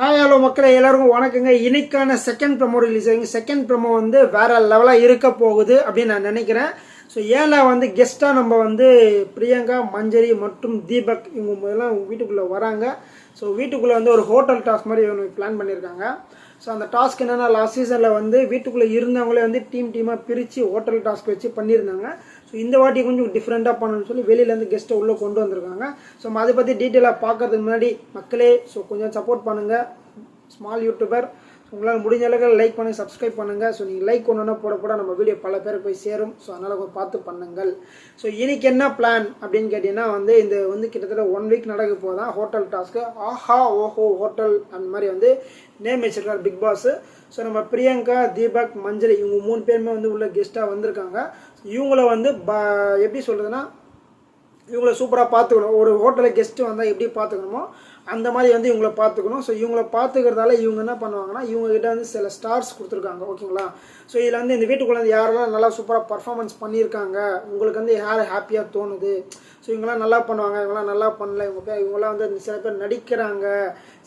Hi hello மக்களே. எல்லாருக்கும் வணக்கங்க. இன்னைக்கான second promo release second promo வந்து வேற லெவலாக இருக்க போகுது அப்படின்னு நான் நினைக்கிறேன். ஸோ ஏழா வந்து கெஸ்ட்டாக நம்ம வந்து பிரியங்கா மஞ்சரி மற்றும் தீபக் இவங்க முதல்ல வீட்டுக்குள்ளே வராங்க. ஸோ வீட்டுக்குள்ளே வந்து ஒரு ஹோட்டல் டாஸ்க் மாதிரி இவங்க பிளான் பண்ணியிருக்காங்க. ஸோ அந்த டாஸ்க் என்னென்னா லாஸ்ட் சீசனில் வந்து வீட்டுக்குள்ளே இருந்தவங்களே வந்து டீம் டீமாக பிரித்து ஹோட்டல் டாஸ்க் வச்சு பண்ணியிருந்தாங்க. ஸோ இந்த வாட்டி கொஞ்சம் டிஃப்ரெண்ட்டாக பண்ணணும்னு சொல்லி வெளியிலேருந்து கெஸ்ட்டை உள்ளே கொண்டு வந்திருக்காங்க. ஸோ அதை பற்றி டீட்டெயிலாக பார்க்கறதுக்கு முன்னாடி மக்களே ஸோ கொஞ்சம் சப்போர்ட் பண்ணுங்கள் ஸ்மால் யூடியூபர் உங்களால் முடிஞ்ச அளவுக்கு லைக் பண்ணுங்கள் சப்ஸ்கிரைப் பண்ணுங்கள் ஸோ நீங்கள் லைக் ஒன்று போட போட நம்ம வீடியோ பல பேர் போய் சேரும். ஸோ அதனால் கொஞ்சம் பார்த்து பண்ணுங்கள். ஸோ இன்னைக்கு என்ன பிளான் அப்படின்னு கேட்டிங்கன்னா வந்து இந்த வந்து கிட்டத்தட்ட ஒன் வீக் நடக்க போதான் ஹோட்டல் டாஸ்க்கு ஆஹா ஓஹோ ஹோட்டல் அந்த மாதிரி வந்து நேம் வச்சிருக்கார் பிக் பாஸு ஸோ நம்ம பிரியங்கா தீபக் மஞ்சள் இவங்க மூணு பேருமே வந்து உள்ள கெஸ்ட்டாக வந்திருக்காங்க. இவங்கள வந்து ப எப்படி சொல்கிறதுனா இவங்கள சூப்பராக பார்த்துக்கணும். ஒரு ஹோட்டலில் கெஸ்ட்டு வந்தால் எப்படி பார்த்துக்கணுமோ அந்த மாதிரி வந்து இவங்கள பார்த்துக்கணும். ஸோ இவங்கள பார்த்துக்கிறதால இவங்க என்ன பண்ணுவாங்கன்னா இவங்ககிட்ட வந்து சில ஸ்டார்ஸ் கொடுத்துருக்காங்க ஓகேங்களா ஸோ இதில் வந்து இந்த வீட்டுக்குள்ளே வந்து யாரெல்லாம் நல்லா சூப்பராக பர்ஃபார்மன்ஸ் பண்ணியிருக்காங்க உங்களுக்கு வந்து யார் ஹாப்பியாக தோணுது? ஸோ இவங்களாம் நல்லா பண்ணுவாங்க இவங்களாம் நல்லா பண்ணல இவங்க பேர் இவங்களாம் வந்து சில பேர் நடிக்கிறாங்க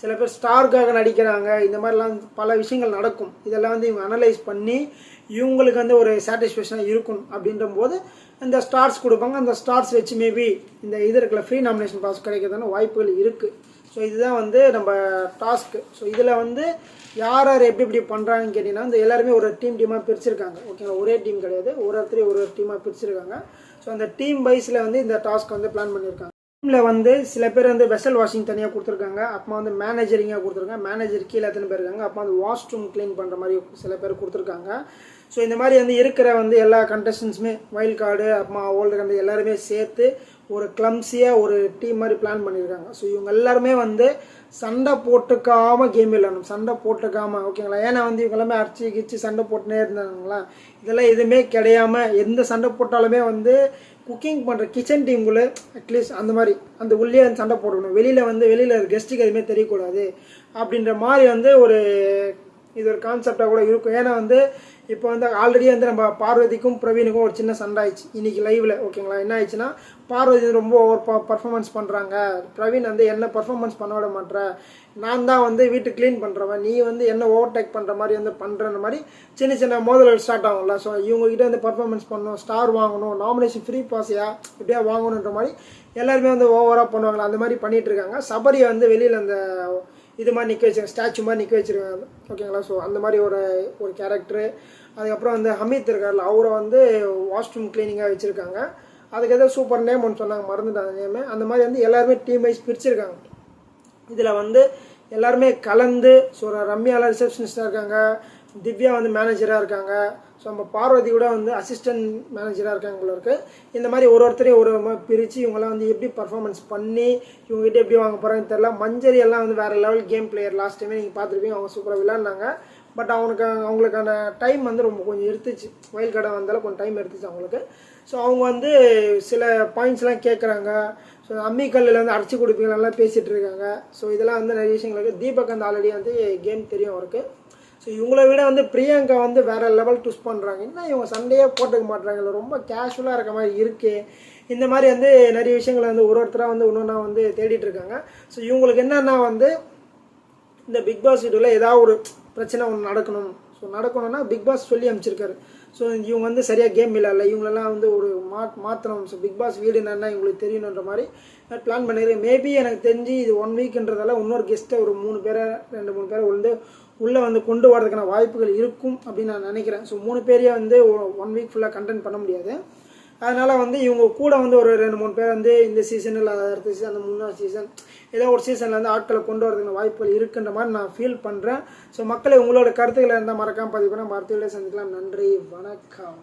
சில பேர் ஸ்டாருக்காக நடிக்கிறாங்க இந்த மாதிரிலாம் பல விஷயங்கள் நடக்கும். இதெல்லாம் வந்து இவங்க அனலைஸ் பண்ணி இவங்களுக்கு வந்து ஒரு சாட்டிஸ்ஃபேக்ஷனாக இருக்கும் அப்படின்ற போது இந்த ஸ்டார்ஸ் கொடுப்பாங்க. அந்த ஸ்டார்ஸ் வச்சு மேபி இந்த இது இருக்கல ஃப்ரீ நாமினேஷன் பாஸ் கிடைக்கிறதான வாய்ப்புகள் இருக்குது ஸோ இதுதான் வந்து நம்ம டாஸ்க்கு ஸோ இதில் வந்து யார் யார் எப்படி எப்படி பண்ணுறாங்கன்னு கேட்டிங்கன்னா இந்த எல்லாருமே ஒரு டீம் டீமாக பிரிச்சிருக்காங்க. ஓகேங்களா ஒரே டீம் கிடையாது. ஒரு ஒருத்தரையும் ஒரு ஒரு டீமாக பிரிச்சிருக்காங்க. ஸோ அந்த டீம் வைஸில் வந்து இந்த டாஸ்க் வந்து பிளான் பண்ணியிருக்காங்க டீமில் வந்து சில பேர் வந்து வெசல் வாஷிங் தனியாக கொடுத்துருக்காங்க. அப்புறமா வந்து மேனேஜரிங்காக கொடுத்துருக்காங்க. மேனேஜர் கீழே எத்தனை பேர் இருக்காங்க? அப்புறம் வந்து வாஷ்ரூம் க்ளீன் பண்ணுற மாதிரி சில பேர் கொடுத்துருக்காங்க. ஸோ இந்த மாதிரி வந்து இருக்கிற வந்து எல்லா கண்டஸ்டன்ஸுமே வைல்ட் கார்டு அப்புறமா ஓல்டு கண்டு எல்லாருமே சேர்த்து ஒரு கிளம்ஸியாக ஒரு டீம் மாதிரி பிளான் பண்ணியிருக்காங்க ஸோ இவங்க எல்லாருமே வந்து சண்டை போட்டுக்காமல் கேம் விளையாடணும். சண்டை போட்டுக்காமல் ஓகேங்களா ஏன்னா வந்து இவங்க எல்லாமே அடிச்சு கிச்சு சண்டை போட்டுனே இருந்தாங்களா இதெல்லாம் எதுவுமே கிடையாம எந்த சண்டை போட்டாலுமே வந்து குக்கிங் பண்ணுற கிச்சன் டீமுக்குள்ளே அட்லீஸ்ட் அந்த மாதிரி அந்த உள்ளே வந்து சண்டை போடணும் வெளியில் வந்து வெளியில் கெஸ்ட்டுக்கு எதுவுமே தெரியக்கூடாது. அப்படின்ற மாதிரி வந்து ஒரு இது ஒரு கான்செப்டாக கூட இருக்கும். ஏன்னா வந்து இப்போ வந்து ஆல்ரெடி வந்து நம்ம பார்வதிக்கும் பிரவீனுக்கும் ஒரு சின்ன சண்டை ஆயிடுச்சு. லைவில் ஓகேங்களா என்ன ஆயிடுச்சுன்னா பார்வதி ரொம்ப ஓவர் பர்ஃபார்மன்ஸ் பண்ணுறாங்க பிரவீன் வந்து என்ன பர்ஃபார்மன்ஸ் பண்ண விட மாட்டேற நான் தான் வந்து வீட்டு க்ளீன் பண்ணுறவன் நீ வந்து என்ன ஓவர்டேக் பண்ணுற மாதிரி வந்து பண்ணுற மாதிரி சின்ன சின்ன மோதல்கள் ஸ்டார்ட் ஆகும்ல. ஸோ இவங்ககிட்ட வந்து பர்ஃபார்மன்ஸ் பண்ணணும் ஸ்டார் வாங்கணும் நாமினேஷன் ஃப்ரீ பாஸையா இப்படியா வாங்கணுன்ற மாதிரி எல்லாருமே வந்து ஓவராக பண்ணுவாங்களா? அந்த மாதிரி பண்ணிகிட்டு இருக்காங்க. சபரியை வந்து வெளியில் அந்த இது மாதிரி நிற்க வச்சிருக்காங்க ஸ்டாச்சு மாதிரி நிற்க வச்சிருக்காங்க. ஓகேங்களா ஸோ அந்த மாதிரி ஒரு ஒரு கேரக்டரு அதுக்கப்புறம் வந்து ஹமீத் இருக்கார்ல அவரை வந்து வாஷ்ரூம் க்ளீனிங்காக வச்சுருக்காங்க. அதுக்கு ஏதோ சூப்பர் நேம் ஒன்று சொன்னாங்க மறந்துட்டாங்க நேமு அந்த மாதிரி வந்து எல்லாருமே டீம் வைஸ் பிரிச்சிருக்காங்க. இதில் வந்து எல்லாருமே கலந்து ஸோ ரம்யாவில் ரிசப்ஷனிஸ்டாக இருக்காங்க திவ்யா வந்து மேனேஜராக இருக்காங்க. ஸோ நம்ம பார்வதி கூட வந்து அசிஸ்டன்ட் மேனேஜராக இருக்காங்க போல இருக்கு. இந்த மாதிரி ஒரு ஒருத்தரையும் ஒரு மாதிரி பிரித்து இவங்கெல்லாம் வந்து எப்படி பர்ஃபார்மன்ஸ் பண்ணி இவங்ககிட்ட எப்படி வாங்க போகிறாங்கன்னு தெரில மஞ்சரி எல்லாம் வந்து வேறு லெவல் கேம் பிளேயர் லாஸ்ட் டைமே நீங்கள் பார்த்துருப்பீங்க. அவங்க சூப்பராக விளாட்னாங்க பட் அவனுக்கு அவங்களுக்கான டைம் வந்து ரொம்ப கொஞ்சம் எடுத்துச்சு வயல் கடை வந்தாலும் கொஞ்சம் டைம் எடுத்துச்சு அவங்களுக்கு. ஸோ அவங்க வந்து சில பாயிண்ட்ஸ்லாம் கேட்குறாங்க ஸோ அம்மிக்கல்லில் வந்து அரைச்சி கொடுப்பீங்க நல்லா பேசிகிட்டு இருக்காங்க. ஸோ இதெல்லாம் வந்து நிறைய விஷயங்கள் இருக்குது தீபக் வந்து ஆல்ரெடி வந்து கேம் தெரியும் அவருக்கு. ஸோ இவங்கள விட வந்து பிரியங்கா வந்து வேறு லெவல் டுஸ் பண்ணுறாங்க என்ன இவங்க சண்டையே போட்டுக்க மாட்றாங்க? ரொம்ப கேஷுவலாக இருக்க மாதிரி இருக்குது இந்த மாதிரி வந்து நிறைய விஷயங்களை வந்து ஒரு ஒருத்தராக வந்து ஒன்று வந்து தேடிட்டு இருக்காங்க. ஸோ இவங்களுக்கு என்னென்னா வந்து இந்த பிக் பாஸ் வீடியோவில் ஏதாவது ஒரு பிரச்சனை ஒன்று நடக்கணும். ஸோ நடக்கணும்னா பிக் பாஸ் சொல்லி அமைச்சிருக்காரு. ஸோ இவங்க வந்து சரியாக கேம் விளையாடல இவங்களெல்லாம் வந்து ஒரு மா மாற்றணும் ஸோ பிக் பாஸ் வீடு என்னென்னா இவங்களுக்கு தெரியணுன்ற மாதிரி பிளான் பண்ணியிருக்கேன் மேபி எனக்கு தெரிஞ்சு இது ஒன் வீக்ன்றதால இன்னொரு கெஸ்ட்டை ஒரு மூணு பேரை ரெண்டு மூணு பேரை வந்து உள்ளே வந்து கொண்டு வரதுக்கான வாய்ப்புகள் இருக்கும் அப்படின்னு நான் நினைக்கிறேன். ஸோ மூணு பேரையே வந்து ஒன் வீக் ஃபுல்லாக கண்டென்ட் பண்ண முடியாது. அதனால் வந்து இவங்க கூட வந்து ஒரு ரெண்டு மூணு பேர் வந்து இந்த சீசன் இல்லை அடுத்த சீசன் அந்த மூணாவது சீசன் ஏதோ ஒரு சீசனில் வந்து ஆட்களை கொண்டு வரதுக்கான வாய்ப்புகள் இருக்குன்ற மாதிரி நான் ஃபீல் பண்ணுறேன் ஸோ மக்களை உங்களோட கருத்துக்களை இருந்தால் மறக்காமல் பதிவு பண்ண மருத்துவர்களை சந்திக்கலாம். நன்றி வணக்கம்.